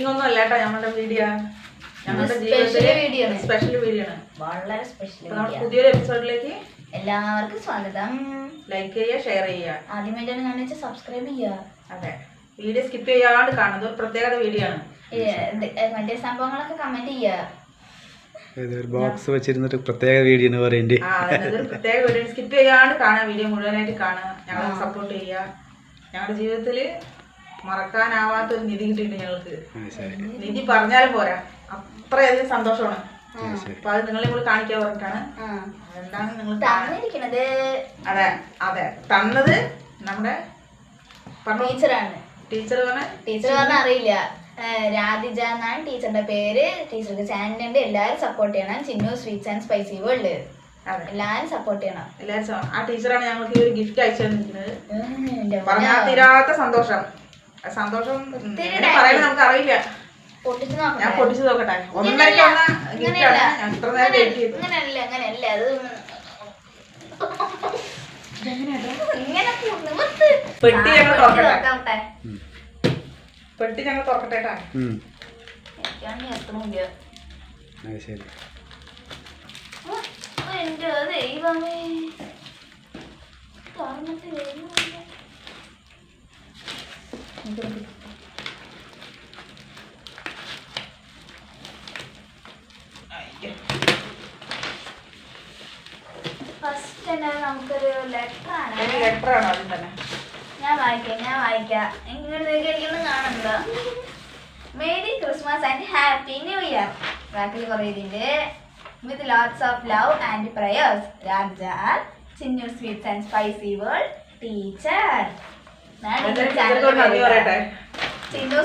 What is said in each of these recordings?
Shooting ഒന്നും അല്ല കേട്ടോ ഞങ്ങളുടെ വീഡിയോ ഞങ്ങളുടെ ജീവിതത്തിലെ. സ്പെഷ്യൽ വീഡിയോ ആണ്. വളരെ സ്പെഷ്യൽ നമ്മൾ പുതിയൊരു എപ്പിസോഡിലേക്ക് എല്ലാവർക്കും സ്വാഗതം. ലൈക്ക് ചെയ്യുക ഷെയർ ചെയ്യുക. ആദ്യമായിട്ടാണ് കാണിച്ച വെച്ചാൽ സബ്സ്ക്രൈബ് ചെയ്യുക. അതെ. വീഡിയോ സ്കിപ്പ് ചെയ്യാണ്ട് കാണുന്നത് ഒരു പ്രത്യേകത വീഡിയോ ആണ്. മറ്റേ സംഭവങ്ങളൊക്കെ കമന്റ് ചെയ്യുക. ബോക്സ് വെച്ചിരുന്നിട്ട് പ്രത്യേക വീഡിയോ എന്ന് പറയുന്നത് അതൊരു പ്രത്യേക വീഡിയോ സ്കിപ്പ് ചെയ്യാണ്ട് കാണാൻ വീഡിയോ മുഴുവനായിട്ട് കാണുക. ഞങ്ങളെ സപ്പോർട്ട് ചെയ്യുക. ഞങ്ങളുടെ ജീവിതത്തിൽ മറക്കാനാവാത്ത ഒരു നിധി കിട്ടിയിട്ടുണ്ട് ഞങ്ങൾക്ക്. നിധി പറഞ്ഞാലും പോരാ. അത്രയധികം സന്തോഷമാണ്. അപ്പൊ അത് നിങ്ങളെ കൂടെ കാണിക്കാൻ പറഞ്ഞിട്ടാണ്. അതെന്താണ് നിങ്ങൾ തന്നിരിക്കണത്? അതെ അതെ. തന്നത് നമ്മുടെ ടീച്ചറാണ്. ടീച്ചർ പറഞ്ഞ? ടീച്ചർ പറഞ്ഞ അറിയില്ല. രാധിജ എന്നാണ് ടീച്ചറിന്റെ പേര്. ടീച്ചർക്ക് ചാനലുണ്ട്. എല്ലാവരും സപ്പോർട്ട് ചെയ്യണം. Chinnu sweets and spicy world എല്ലാരും സപ്പോർട്ട് ചെയ്യണം. എല്ലാരും ആ ടീച്ചറാണ് ഞങ്ങൾക്ക് ഈ ഒരു ഗിഫ്റ്റ് അയച്ചു തന്നിരിക്കുന്നത്. പറഞ്ഞാൽ തീരാത്ത സന്തോഷം. സന്തോഷം പറയുന്നത് നമുക്ക് അറിയില്ല. പൊട്ടിച്ച് ഞാൻ പൊട്ടിച്ചു നോക്കട്ടെ. ഒന്നരയ്ക്ക് വന്ന ഗിഫ്റ്റ് ആണ്. ഞാൻ ഇത്ര നേരം വെയിറ്റ് ചെയ്തു. ഇങ്ങനെയല്ല ഇങ്ങനെയല്ല. അത് പെട്ടി ഞങ്ങൾ തുറക്കട്ടെ. പെട്ടി ഞങ്ങൾ കേട്ടാ. ശരി. ദൈവമേ. തുറന്നിട്ട്. ഫസ്റ്റ് തന്നെ നമുക്കൊരു ലെറ്റർ ആണ്. ലെറ്റർ ആണ് തന്നെ. ഞാൻ വായിക്കാം ഞാൻ വായിക്കാം. എനിക്കൊന്നും കാണണ്ട merry Christmas and happy new year ബാക്കിൽ കുറേ ഇതിന്റെ with lots of love and prayers Raja Chinnu sweets and spicy world teacher പറയട്ടെ.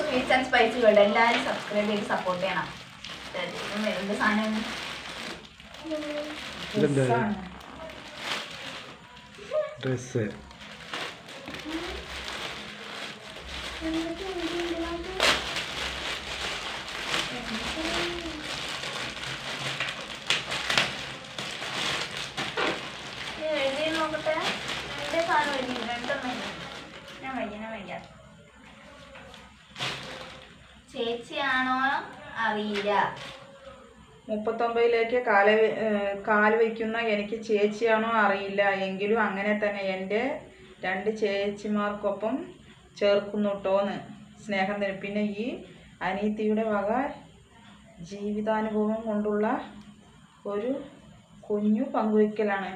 സ്വീറ്റ്സ് ആൻഡ് സ്പൈസ് വേൾഡ് എല്ലാവരും സബ്സ്ക്രൈബ് ചെയ്ത് സപ്പോർട്ട് ചെയ്യണം. എന്ത് സാധനം എഴുതി നോക്കട്ടെ. എന്റെ സാധനം എഴുതി രണ്ടെണ്ണം എഴുതി. ഞാൻ വയ്യ ചേച്ചിയാണോ അറിയില്ല. മുപ്പത്തൊമ്പതിലേക്ക് കാല കാൽ വയ്ക്കുന്ന എനിക്ക് ചേച്ചിയാണോ അറിയില്ല. എങ്കിലും അങ്ങനെ തന്നെ എന്റെ രണ്ട് ചേച്ചിമാർക്കൊപ്പം ചേർക്കുന്നു കേട്ടോന്ന് സ്നേഹം തന്നെ പിന്നെ ഈ അനീതിയുടെ വക ജീവിതാനുഭവം കൊണ്ടുള്ള ഒരു കുഞ്ഞു പങ്കുവയ്ക്കലാണ്.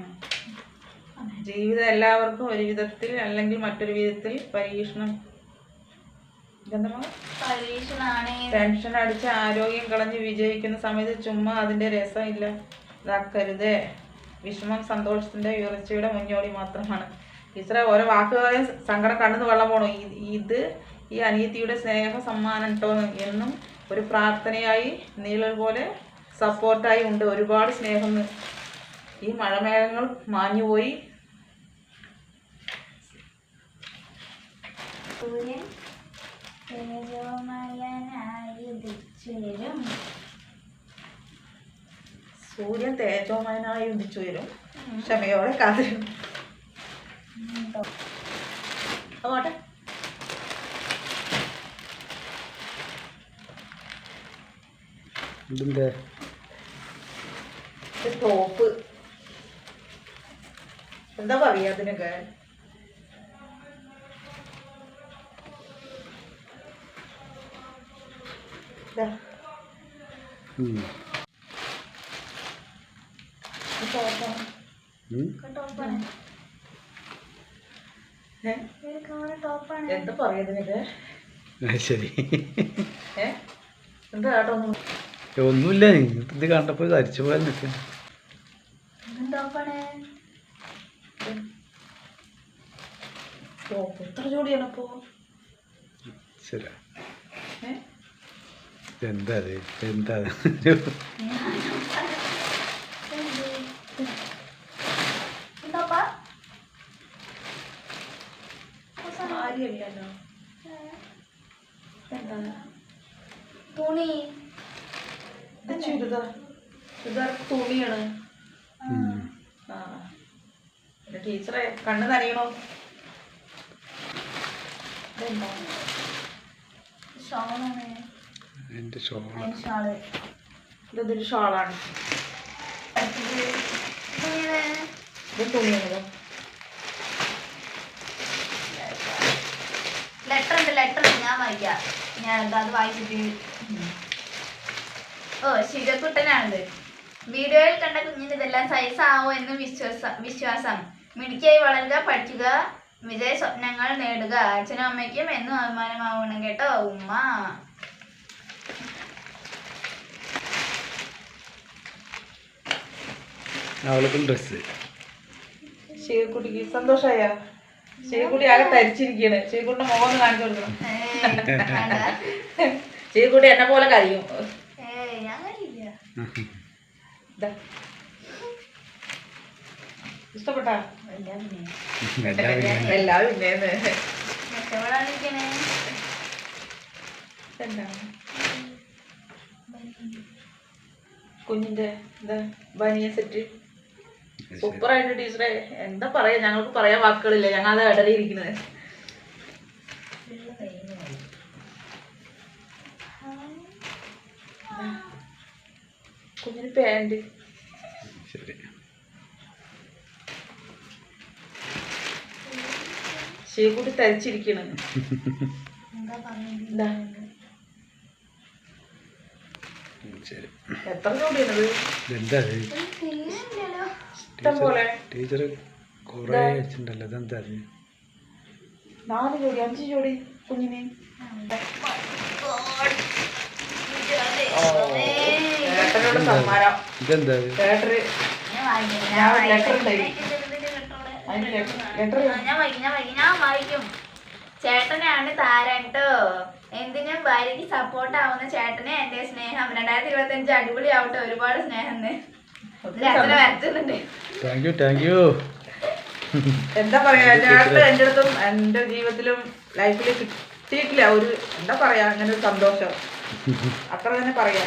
ജീവിതം എല്ലാവർക്കും ഒരു വിധത്തിൽ അല്ലെങ്കിൽ മറ്റൊരു വിധത്തിൽ പരീക്ഷണം? ടെൻഷൻ അടിച്ച് ആരോഗ്യം കളഞ്ഞ് വിജയിക്കുന്ന സമയത്ത് ചുമ്മാ അതിന്റെ രസം ഇല്ല ഇതാക്കരുതേ. വിഷമം സന്തോഷത്തിന്റെ ഉയർച്ചയുടെ മുന്നോടി മാത്രമാണ്. ടീച്ചറെ ഓരോ വാക്ക് പറയാൻ സങ്കടം കണ്ണുന്ന് വെള്ളം പോണു. ഇത് ഇത് ഈ അനിയത്തിയുടെ സ്നേഹ സമ്മാനം കേട്ടോ എന്നും ഒരു പ്രാർത്ഥനയായി നീളൽ പോലെ സപ്പോർട്ടായി ഉണ്ട്. ഒരുപാട് സ്നേഹം. ഈ മഴമേഘങ്ങൾ മാഞ്ഞുപോയി. സൂര്യൻ തേജോമയനായി ഉദിച്ചുയരും സൂര്യൻ തേജോമയനായി ഉദിച്ചു വരും. ക്ഷമയോടെ കാതിരും അങ്ങോട്ടെ. ഇതെന്താ ടോപ്പ് എന്താ പറയാ അതിനൊക്കെ? എന്താ ശരി. എന്താ കേട്ടോ ഒന്നുമില്ല ഇത് കണ്ടപ്പോൾ ധരിച്ചു പോയാൽ നിൽക്കാം എത്ര ജോഡിയാണ് ശരി. എന്താ അത് എന്താ തുണി ചുരിദാർ ചുരിദാർ തുണിയാണ്. ആ ടീച്ചറെ കണ്ണ് നനയണോ ഇതെന്താ ഷോളാണ് എന്റെ ഷോൾ. ഷാൾ. ഇതൊരു ഷോളാണ്? ഇത് തുണിയാണത്. ലെറ്റർ ഉണ്ട് ലെറ്റർ ഞാൻ വായിക്കാം. ഞാൻ എന്താ അത് വായിച്ചിട്ട്? ഓ ശിരക്കുട്ടനാണിത് വീഡിയോയിൽ കണ്ട കുഞ്ഞിന് ഇതെല്ലാം സൈസ് ആവോ എന്ന് വിശ്വാസം വിശ്വാസം. മിടുക്കിയായി വളരുക പഠിക്കുക വിജയ സ്വപ്നങ്ങൾ നേടുക. അച്ഛനും അമ്മയ്ക്കും എന്നും അഭിമാനമാവണം കേട്ടോ ഉമ്മ. അവൾക്കും ഡ്രസ്സ് ശിവക്കുട്ടിക്ക് സന്തോഷമായ ശിവക്കുട്ടി ആകെ തരിച്ചിരിക്കുകയാണ് ശിവക്കുട്ടിന്റെ മുഖം ഒന്ന് കാണിച്ചു കൊടുക്കണം. ശിവക്കുട്ടി എന്നെ പോലെ കഴിയും. ഇഷ്ടപ്പെട്ടാ? കുഞ്ഞിന്റെ എന്താ ബനിയ സെറ്റ് സൂപ്പറായിട്ട് ടീച്ചറെ. എന്താ പറയാ? ഞങ്ങൾക്ക് പറയാൻ വാക്കുകളില്ല. ഞങ്ങൾ അത് ഇടലിയിരിക്കുന്നത് കുഞ്ഞിന് തരിച്ചിരിക്കണ. ശീകൂട്ടി തരിച്ചിരിക്കണത് എത്ര രൂപയാണത്? ടീച്ചർ കുറേ വെച്ചിട്ടുണ്ടല്ലോ ഇതെന്താ നാല് ജോഡി അഞ്ച് ജോഡി കുഞ്ഞിന്. ഇതെന്താ? ചേട്ടനാണ് താരൻ കേട്ടോ എന്തിനും ഭാര്യക്ക് സപ്പോർട്ട് ആവുന്ന ചേട്ടനെ എന്റെ സ്നേഹം. രണ്ടായിരത്തി ഇരുപത്തി അഞ്ച് അടിപൊളി ആവട്ടെ ഒരുപാട് സ്നേഹം താങ്ക് യു താങ്ക് യു എന്താ പറയാ ചേട്ടൻ എന്റെ അടുത്തും എന്റെ ജീവിതത്തിലും ലൈഫിൽ കിട്ടിയിട്ടില്ല. ഒരു എന്താ പറയാ അങ്ങനെ ഒരു സന്തോഷം. അത്ര തന്നെ പറയാ.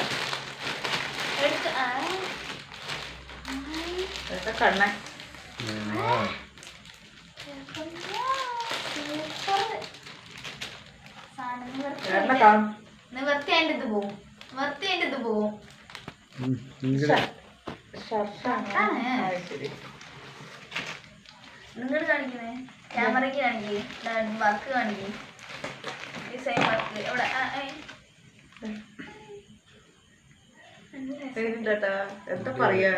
സാധനം നിവർത്തി അതിന്റെ ഇത് പോവും. നിവർത്തി അതിന്റെ ഇത് പോവും നിങ്ങൾ കാണിക്കണേ ക്യാമറയ്ക്ക് കാണിക്കേ. വർക്ക് കാണിക്കേ. Design work. എവിടെ? എന്താ പറയാ?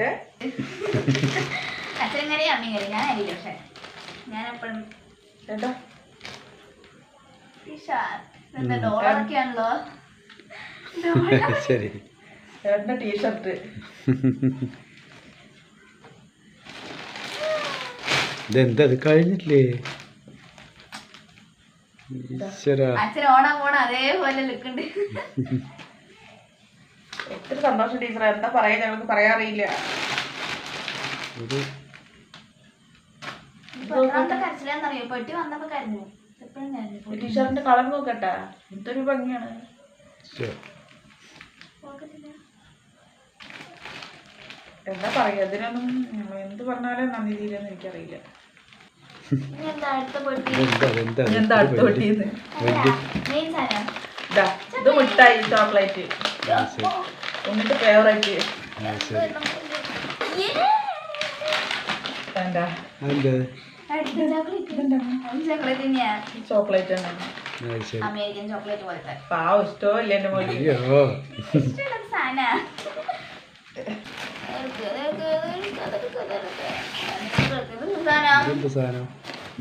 ഏ? അച്ഛൻ കറി അമ്മയും കറി ഞാൻ അറിയില്ല പക്ഷെ. ഞാൻ എപ്പോഴും എന്താ? എന്താ ഡോളറൊക്കെയാണല്ലോ ശരി. ചേട്ടന്റെ ഇതെന്താ അത് കഴിഞ്ഞിട്ടില്ലേ? ഒത്തിരി സന്തോഷം പറയാറിയില്ല കളർ നോക്കട്ടെ. എന്തൊരു ഭംഗിയാണ്. എന്താ പറയുക ഇതിനൊന്നും എന്ത് പറഞ്ഞാലും നന്ദി തീരെന്ന് എനിക്കറിയില്ല. എന്താ അടുത്ത ഇത് മുട്ടായി ചോക്ലേറ്റ്. എന്നിട്ട് ഫേവറേറ്റ് ചോക്ലേറ്റ്. അമേരിക്കൻ ചോക്ലേറ്റ് പോലത്തെ. പാവ ഇഷ്ടമല്ല എന്റെ മോളി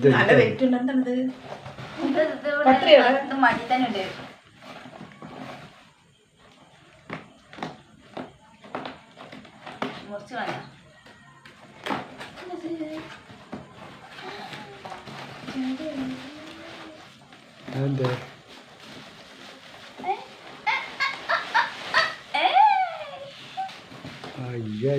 നല്ല വെയിറ്റ് ഉണ്ടെന്നുണ്ട് മടി തന്നെ ഉണ്ട് മുറിച്ച് വേണം And there. അയ്യോ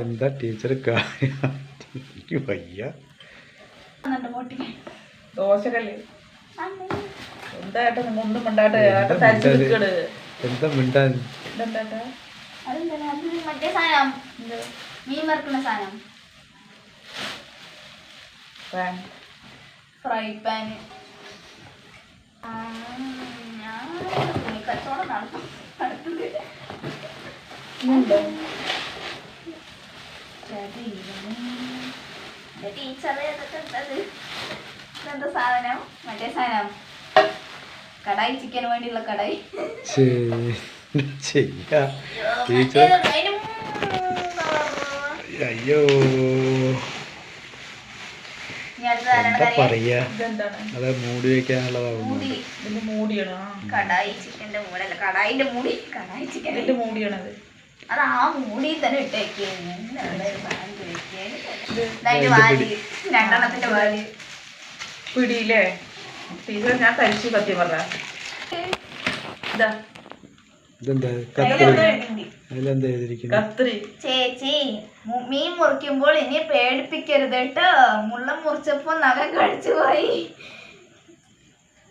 എന്താ ടീച്ചർ കാര്യം? വയ്യ. എന്താ മിണ്ടാൻ? മീൻ വറക്കുന്ന സാധനം. പാൻ ഫ്രൈ പാൻ ഞാൻ തുണിക്കച്ചവടം നടത്തും. ടീച്ചറെ ഇതെന്താ സാധനം? മറ്റേ സാധനം. കടായി ചിക്കന് വേണ്ടിയുള്ള കടായി. അയ്യോ. എന്താ? പറയാ? ഇതെന്താണ്? അത് മൂടി വെക്കാനുള്ളതാവും കടായി ചിക്കന്റെ മൂടല്ല. കടായിന്റെ മൂടി കടായി ചിക്കന്റെ മൂടിയാണത്. അത് ആ മൂടി തന്നെ രണ്ടെണ്ണത്തിന്റെ വാൽ പിടിയില്ലേ? ടീച്ചർ ഞാൻ കഴിച്ചു സത്യം പറഞ്ഞ. ഇതാ. ഇതെന്താ? അതിലെന്താ എഴുതിയിരിക്കുന്നത് കത്രി. ചേച്ചി. മീൻ മുറിക്കുമ്പോൾ ഇനി പേടിപ്പിക്കരുത് കേട്ടോ. മുള്ള മുറിച്ചപ്പോ നഖം കടിച്ചു പോയി.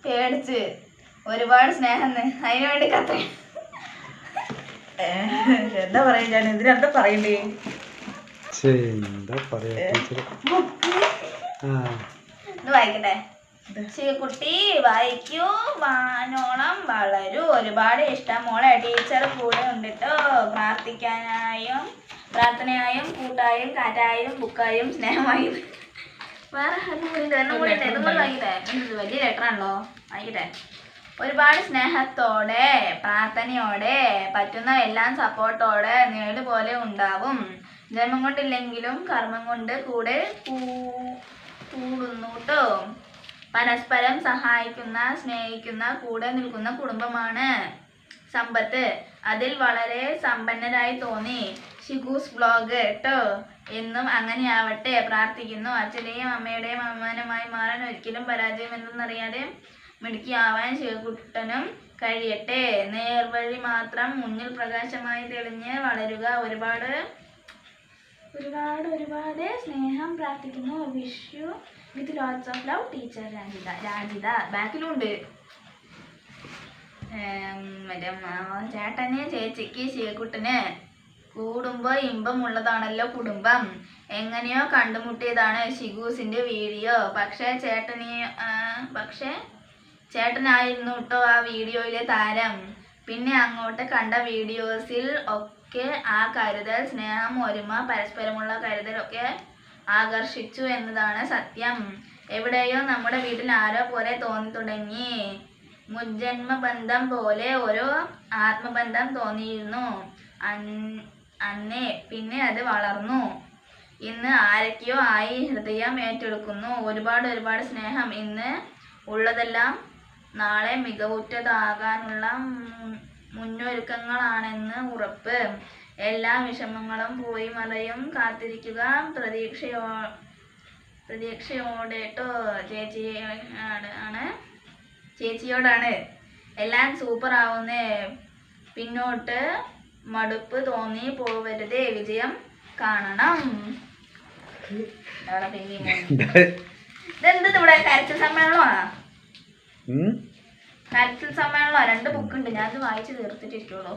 പേടിച്ച് ഒരുപാട് സ്നേഹം അതിനു വേണ്ടി കത്ത എന്താ പറയാ ഞാൻ ഇതിനെന്താ പറയണ്ടേ? എന്താ പറയാ ഇത് വായിക്കട്ടെ. കുട്ടി വായിക്കൂ വാനോളം വളരൂ. ഒരുപാട് ഇഷ്ടം മോളെ. ടീച്ചർ കൂടെ ഉണ്ട് ഉണ്ടിട്ടോ പ്രാർത്ഥിക്കാനായും. പ്രാർത്ഥനയായും കൂട്ടായും കാറ്റായും ബുക്കായും സ്നേഹമായും. വേറെ വലിയ ലെറ്ററാണല്ലോ വായിക്കട്ടെ ഒരുപാട് സ്നേഹത്തോടെ പ്രാർത്ഥനയോടെ പറ്റുന്ന എല്ലാം സപ്പോർട്ടോടെ നേട് പോലെ ഉണ്ടാവും. ജന്മം കൊണ്ടില്ലെങ്കിലും കർമ്മം കൊണ്ട് കൂടെ കൂടുന്നു കേട്ടോ പരസ്പരം സഹായിക്കുന്ന സ്നേഹിക്കുന്ന കൂടെ നിൽക്കുന്ന കുടുംബമാണ് സമ്പത്ത്. അതിൽ വളരെ സമ്പന്നരായി തോന്നി. ഷിഗൂസ് വ്ളോഗ് കേട്ടോ എന്നും അങ്ങനെയാവട്ടെ. പ്രാർത്ഥിക്കുന്നു. അച്ഛന്റെയും അമ്മയുടെയും അമ്മാനുമായി മാറാൻ ഒരിക്കലും പരാജയം എന്തെന്നറിയാതെ മിടുക്കിയാവാൻ ശിവകുട്ടനും കഴിയട്ടെ. നേർവഴി മാത്രം മുന്നിൽ പ്രകാശമായി തെളിഞ്ഞ് വളരുക. ഒരുപാട് ഒരുപാട് ഒരുപാട് സ്നേഹം പ്രാർത്ഥിക്കുന്നു. Wish you with lots of love teacher Rajitha Rajitha ബാക്കിലുണ്ട്. മറ്റേ ചേട്ടന് ചേച്ചിക്ക് ശിവക്കുട്ടന് കൂടുമ്പോൾ ഇമ്പമുള്ളതാണല്ലോ കുടുംബം. എങ്ങനെയോ കണ്ടുമുട്ടിയതാണ് ഷിഗൂസിന്റെ വീഡിയോ. പക്ഷേ ചേട്ടനെ പക്ഷേ ചേട്ടനായിരുന്നു കേട്ടോ ആ വീഡിയോയിലെ താരം. പിന്നെ അങ്ങോട്ട് കണ്ട വീഡിയോസിൽ ഒക്കെ ആ കരുതൽ സ്നേഹം ഒരുമ പരസ്പരമുള്ള കരുതലൊക്കെ ആകർഷിച്ചു എന്നതാണ് സത്യം. എവിടെയോ നമ്മുടെ വീട്ടിൽ ആരോ പോലെ തോന്നി തുടങ്ങി മുജ്ജന്മ ബന്ധം പോലെ ഓരോ ആത്മബന്ധം തോന്നിയിരുന്നു. അൻ- അന്നേ പിന്നെ അത് വളർന്നു. ഇന്ന് ആരൊക്കെയോ ആയി ഹൃദയം ഏറ്റെടുക്കുന്നു. ഒരുപാട് ഒരുപാട് സ്നേഹം ഇന്ന് ഉള്ളതെല്ലാം നാളെ മികവുറ്റതാകാനുള്ള മുന്നൊരുക്കങ്ങളാണെന്ന് ഉറപ്പ്. എല്ലാ വിഷമങ്ങളും പോയി മറയും കാത്തിരിക്കുക. പ്രതീക്ഷയോ പ്രതീക്ഷയോടെ ചേച്ചിയാണ് ചേച്ചിയോടാണ്. എല്ലാം സൂപ്പർ ആവുന്നേ പിന്നോട്ട് മടുപ്പ് തോന്നി പോവരുത് വിജയം കാണണം. ഇതെന്ത് ഇവിടെ കരച്ചിൽ സമ്മേളനമാണോ? കരച്ചിൽ സമ്മേളനമാ രണ്ട് ബുക്ക് ഉണ്ട് ഞാൻ അത് വായിച്ച് തീർത്തിട്ടിരിക്കുള്ളൂ?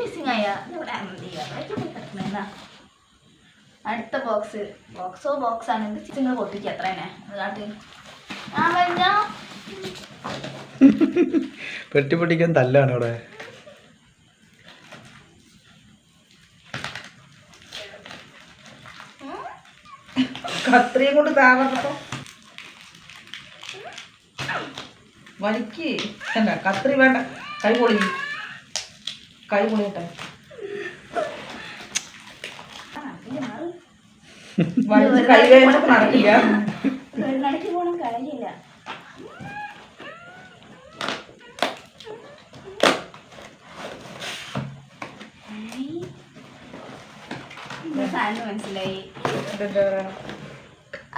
മിസ്സിംഗ് ആയ. അടുത്ത ബോക്സ് ബോക്സോ ബോക്സ് ആണെങ്കിൽ നിങ്ങൾ പൊട്ടിക്കുക അതാട്ട് ഞാൻ പറഞ്ഞോ പെട്ടി പൊട്ടിക്കാൻ തല്ലാണ് അവിടെ. കത്രിയും കൊണ്ട് താവട്ടോ വലിക്ക്. എന്താ കത്രി വേണ്ട. കൈ പൊളി കൈ പൊളിയട്ടെ. വലിച്ച് കൈ കഴിഞ്ഞപ്പോ നടക്കില്ല വെള്ളടിക്ക് പോകണം കാര്യമില്ല സാധനം മനസ്സിലായി ഇതെന്താ പറയാ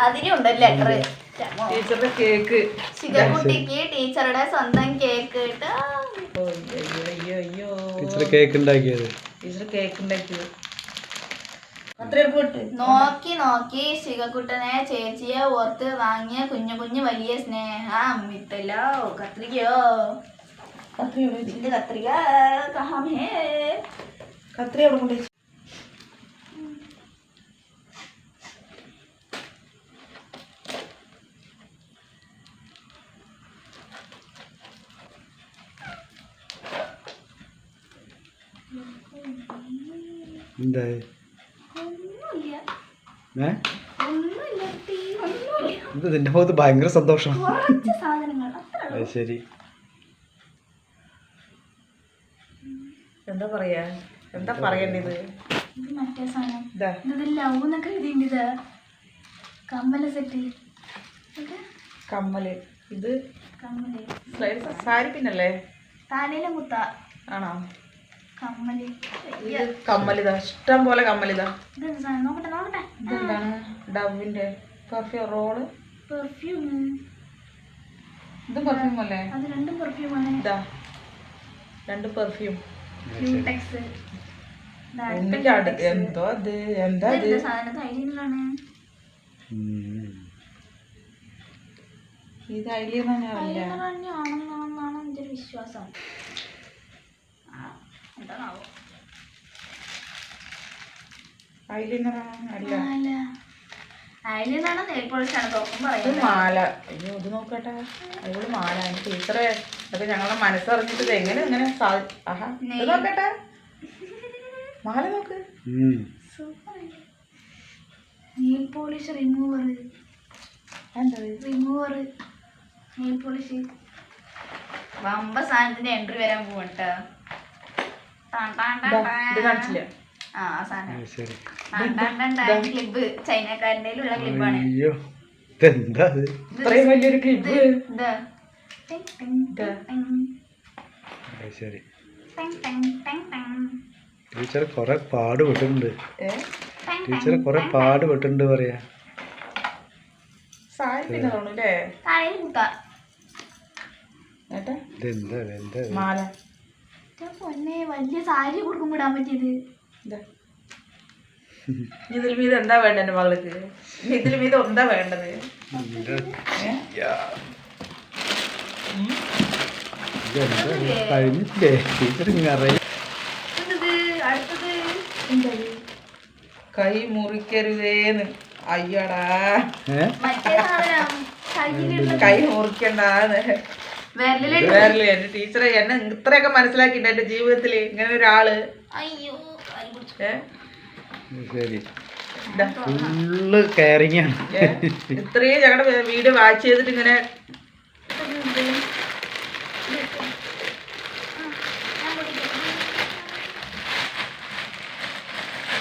അതിനുണ്ട് ലെറ്റർ ടീച്ചറുടെ കേക്ക് ശിഖക്കുട്ടിക്ക് ടീച്ചറുടെ സ്വന്തം കേക്ക് ടീച്ചർ കേക്ക് ഉണ്ടാക്കിയത്. ടീച്ചർ കേക്ക് ഉണ്ടാക്കിയത്. കത്രി എടുക്ക് വിട്ട് നോക്കി നോക്കി ശിഖക്കുട്ടനെ ചേച്ചിയെ ഓർത്ത് വാങ്ങിയ കുഞ്ഞു കുഞ്ഞു വലിയ സ്നേഹം വിത്തല്ലോ കത്രികയോ. കത്രിക കത്രിക? ഇത് കത്രിക കഹാം ഹേ കത്രി അവിടെ കൊണ്ടുവച്ചു എന്തായി ഏ? ഇത് നിന്റെ മുഖത്ത് ഭയങ്കര സന്തോഷം. അത് ശരി. എന്താ പറയാ? എന്താ പറയണ്ടത്? കമ്മൽ മറ്റേ സാധനം. ഇതാ. ഇത് ലവ് എന്നൊക്കെ എഴുതിയിട്ടുണ്ട് ഇത്. കമ്മല സെറ്റ് കമ്മൽ. ഇത് കമ്മൽ. സാരി പിന്നല്ലേ? താനേലും കുത്ത ആണോ? കമ്മലിതാ. ഇഷ്ടം പോലെ കമ്മലിതാ. ഇതെന്താണ് ഡവിന്റെ പെർഫ്യൂം റോൾ പെർഫ്യൂം ഇത് പെർഫ്യൂം അല്ലേ? അത് രണ്ടും പെർഫ്യൂമാണ് ഇതാ. രണ്ട് പെർഫ്യൂം എന്തോ അത്? എന്താ അത്. ഇത് ഐലിയർ ഒരു വിശ്വാസം. എന്താണാവോ നെയിൽ പോളിഷാണ് തോക്കും പറയുന്നത്. മാല. അയ്യോ ഇത് നോക്കട്ടെ. അടിപൊളി മാല. ടീച്ചറെ അതൊക്കെ ഞങ്ങളെ മനസ്സറിഞ്ഞിട്ട് ഇത് എങ്ങനെ ഇങ്ങനെ ആഹാ. ഇത് നോക്കട്ടെ. മാല നോക്ക്. Nail polish remover. എന്താ റിമൂവർ. Nail polish. വമ്പ സാധനത്തിന്റെ എൻട്രി വരാൻ പോവട്ടോ ഇത് കാണിച്ചില്ല? ആ സാധനം. ക്ലിബ്. ചൈനക്കാരന്റെ ക്ലിബാണ്. അയ്യോ ഇതെന്താ അത് ഇത്രയും വലിയൊരു ശരി. ടീച്ചർ കുറെ പാടുപെട്ടിട്ടുണ്ട് ഏ? ടിങ് ടീച്ചർ കുറെ പറയാ. താഴെ കുത്ത ഏട്ടാ ഇതെന്താ ഇത്? എന്താ മാല. പൊന്നെ വലിയ സാരി പറ്റിയത്. ഇതിൽ മീത് എന്താ വേണ്ട എന്റെ മകൾക്ക്? ഇതിൽ മീത് എന്താ വേണ്ടത്? കഴിഞ്ഞില്ലേ കൈ മുറിക്കരുതേന്ന്. അയ്യടാ. കൈ മുറിക്കണ്ടാന്ന്. എന്റെ ടീച്ചറെ എന്നെ ഇത്രയൊക്കെ മനസ്സിലാക്കിട്ട് എന്റെ ജീവിതത്തിൽ ഇങ്ങനെ ഒരാൾ? ശരി. ഫുള്ള് കെയറിങ് ആണ്? ഇത്രയും ഞങ്ങളുടെ വീട് വാച്ച് ചെയ്തിട്ട് ഇങ്ങനെ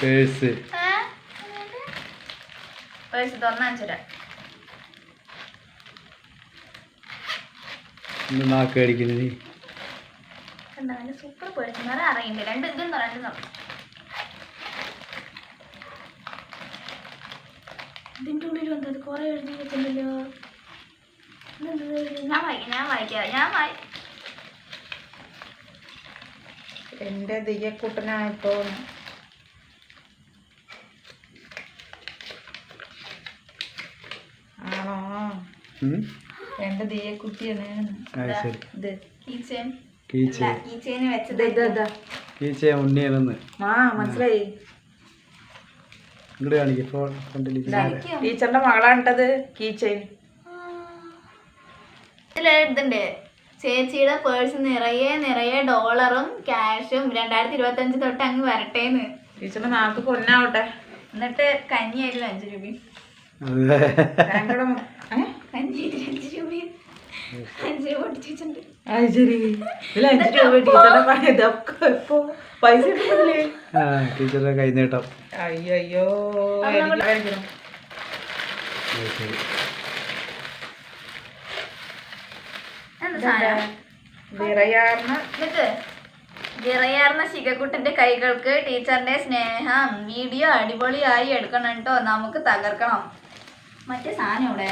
പേഴ്സ്? പേഴ്സ് തുറന്നാ നാക്ക് അടിക്കുന്നത് നീ കണ്ടോ? നല്ല സൂപ്പർ പേഴ്സ് വേറെ അറിയില്ല. രണ്ട് ഇതും തരാം രണ്ടും തരാം ഇതിന്റെ ഉള്ളിൽ എന്താ? കുറേ എഴുതി വെച്ചിട്ടുണ്ടല്ലോ. ഇതെന്തത്? ഞാൻ വായിക്കാം ഞാൻ വായിക്കാം. ഞാൻ വായി എന്റെ ദിയക്കൂട്ടനായപ്പോ ആണോ? ഉം? എന്റെ ശരി. ഇത് കീച്ചേൻ കീച്ച കീച്ചേന് വെച്ചത് ഇത് ഇത് ഇതാ. കീച്ച ഉണ്ണിയാണെന്ന് ആ മനസ്സിലായി. ഇങ്ങോട്ട് കാണിക്കും. ടീച്ചറിന്റെ മകളാണിട്ടത് കീ ചെയിൻ ഇതിലെഴുതുണ്ട് ചേച്ചിയുടെ പേഴ്സ് നിറയെ നിറയെ ഡോളറും ക്യാഷും രണ്ടായിരത്തി ഇരുപത്തി അഞ്ച് തൊട്ട് അങ്ങ് വരട്ടേന്ന്. ടീച്ചറിന്റെ നാക്ക് പൊന്നാവട്ടെ. എന്നിട്ട് കഞ്ഞിയായിരുന്നു അഞ്ചു രൂപ അതെ ഞങ്ങളുടെ മ- ഏ? കഞ്ഞിയായിട്ട് അഞ്ച് രൂപ അഞ്ച് രൂപ പൊട്ടിച്ച് വെച്ചിട്ടുണ്ട് അത് ശരി ഇതിൽ അഞ്ച് രൂപ ടീച്ചറുടെ പണി ഇതൊക്കെ ഇപ്പൊ പൈസ കിട്ടുന്നില്ലേ ആ ടീച്ചറുടെ അയ്യോ വിറയാർന്ന ശിഖക്കുട്ടിന്റെ കൈകൾക്ക് ടീച്ചറിന്റെ സ്നേഹം വീഡിയോ അടിപൊളിയായി എടുക്കണം കേട്ടോ. നമുക്ക് തകർക്കണം. മറ്റേ സാധനം ഇവിടെ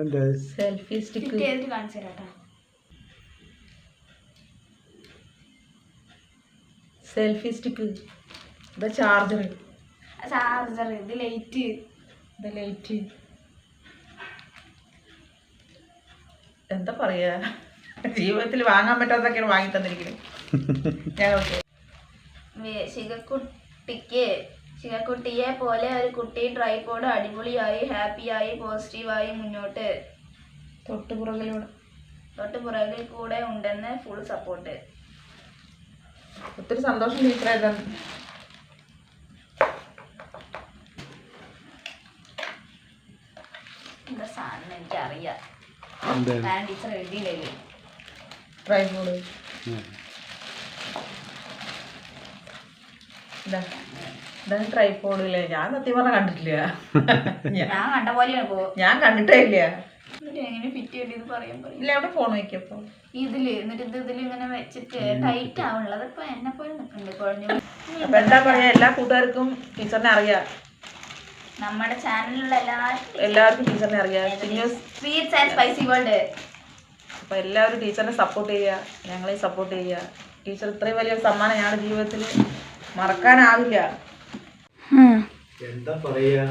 എന്താ സെൽഫി സ്റ്റിക്ക്. കാണിച്ചു തരാം സെൽഫി സ്റ്റിക്ക്. ഇതാ ചാർജർ. ചാർജർ ഇത് ലൈറ്റ്. ഇത് ലൈറ്റ്. എന്താ പറയാ? ജീവിതത്തിൽ വാങ്ങാൻ പറ്റാത്തൊക്കെയാണ് വാങ്ങി തന്നിരിക്കുന്നത്. ഞങ്ങൾക്ക്. ശിഖക്കുട്ടിക്ക് ശിഖക്കുട്ടിയെ പോലെ ഒരു കുട്ടി ട്രൈപോഡ് അടിപൊളിയായി ഹാപ്പിയായി പോസിറ്റീവായി മുന്നോട്ട്. തൊട്ടുപുറകിലൂടെ തൊട്ടുപുറകിൽ കൂടെ ഉണ്ടെന്ന് ഫുൾ സപ്പോർട്ട് ഒത്തിരി സന്തോഷം ടീച്ചറെ എന്താ സാധനം എനിക്കറിയാം. എഴുതിയില്ലല്ലേ. ട്രൈപോഡ് ഇതാണ് ഞാൻ സത്യം പറഞ്ഞ കണ്ടിട്ടില്ല. ഞാൻ- കണ്ട പോലെയാണ് പോ ഞാൻ കണ്ടിട്ടേ ഇല്ല. എവിടെ ഫോൺ ഇതിൽ എന്നിട്ട് ഇത് ഇതിൽ ഇങ്ങനെ വെച്ചിട്ട് ടൈറ്റ് ആവണല്ലോ അതിപ്പോ എന്നെ പോലെ നിൽക്കുന്നുണ്ട് കുഴഞ്ഞു അപ്പൊ എന്താ പറയാ എല്ലാ കൂട്ടുകാർക്കും ടീച്ചറിനെ അറിയാം. നമ്മുടെ ചാനലിലുള്ള എല്ലാവർക്കും ടീച്ചറിനെ അറിയാം. പിന്നെ സ്വീറ്റ്സ് ആൻഡ് സ്പൈസി വേൾഡ് അപ്പൊ എല്ലാവരും ടീച്ചറിനെ സപ്പോർട്ട് ചെയ്യുക. ഞങ്ങളെ സപ്പോർട്ട് ചെയ്യുക. ടീച്ചർ ഇത്രയും വലിയ സമ്മാനം ഞങ്ങളുടെ ജീവിതത്തിൽ മറക്കാനാവില്ല. എന്താ പറയാ?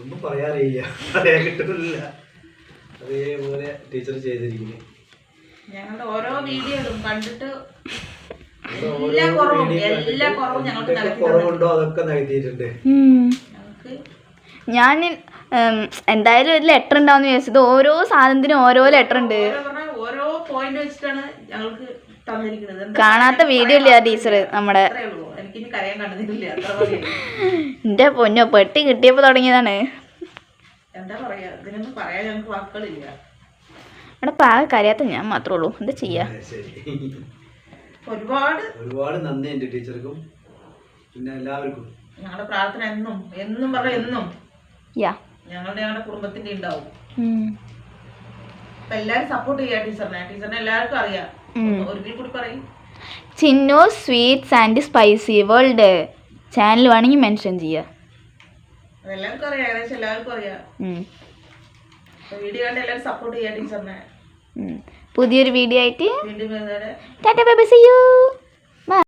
ഒന്നും പറയാറില്ല പറയാൻ കിട്ടുന്നില്ല. അതേപോലെ ടീച്ചർ ചെയ്തിരിക്കുന്നു. ഞങ്ങളുടെ ഓരോ വീഡിയോയിലും കണ്ടിട്ട് എല്ലാ കുറവും എല്ലാ കുറവും ഞങ്ങൾക്ക് കുറവുണ്ടോ അതൊക്കെ നൽകിയിട്ടുണ്ട്. ഞങ്ങൾക്ക് ഞാൻ എന്തായാലും ഒരു ലെറ്റർ ഉണ്ടാവുന്ന വിചാരിച്ചത്. ഓരോ സാധനത്തിനും ഓരോ ലെറ്റർ ഉണ്ട്. ഓരോ പോയിന്റ് വെച്ചിട്ടാണ് ഞങ്ങൾക്ക് തന്നിരിക്കുന്നത്. കാണാത്ത വീഡിയോ ഇല്ല ടീച്ചർ നമ്മുടെ. എന്റെ പൊന്നോ പെട്ടി കിട്ടിയപ്പോ തുടങ്ങിയതാണ്. എന്താ പറയാ? ഇതിനൊന്നും പറയാൻ ഞങ്ങൾക്ക് വാക്കുകളില്ല. അവിടെ പാക കരയാത്ത ഞാൻ മാത്രേ ഉള്ളൂ. എന്താ ചെയ്യാ? ഒരുപാട്. ഒരുപാട് നന്ദി എന്റെ ടീച്ചർക്കും. പിന്നെ എല്ലാവർക്കും. ഞങ്ങളുടെ പ്രാർത്ഥന എന്നും എന്നും പറഞ്ഞ എന്നും. യാ ഞങ്ങളുടെ ഞങ്ങളുടെ കുടുംബത്തിന്റെ ഉണ്ടാവും. എല്ലാരും സപ്പോർട്ട് ചെയ്യാ ടീച്ചറിനെ. ടീച്ചറിനെ എല്ലാവർക്കും അറിയാം. ഒരിക്കൽ കൂടി പറയും. Chinnu sweets and spicy world. Channel വേണമെങ്കിൽ മെൻഷൻ ചെയ്യാം എല്ലാവർക്കും അറിയാം. ഏകദേശം എല്ലാവർക്കും അറിയാം. വീഡിയോ കണ്ട് എല്ലാവരും സപ്പോർട്ട് ചെയ്യാ ടീച്ചറിനെ. പുതിയൊരു വീഡിയോ ആയിട്ട് tata bye bye see you.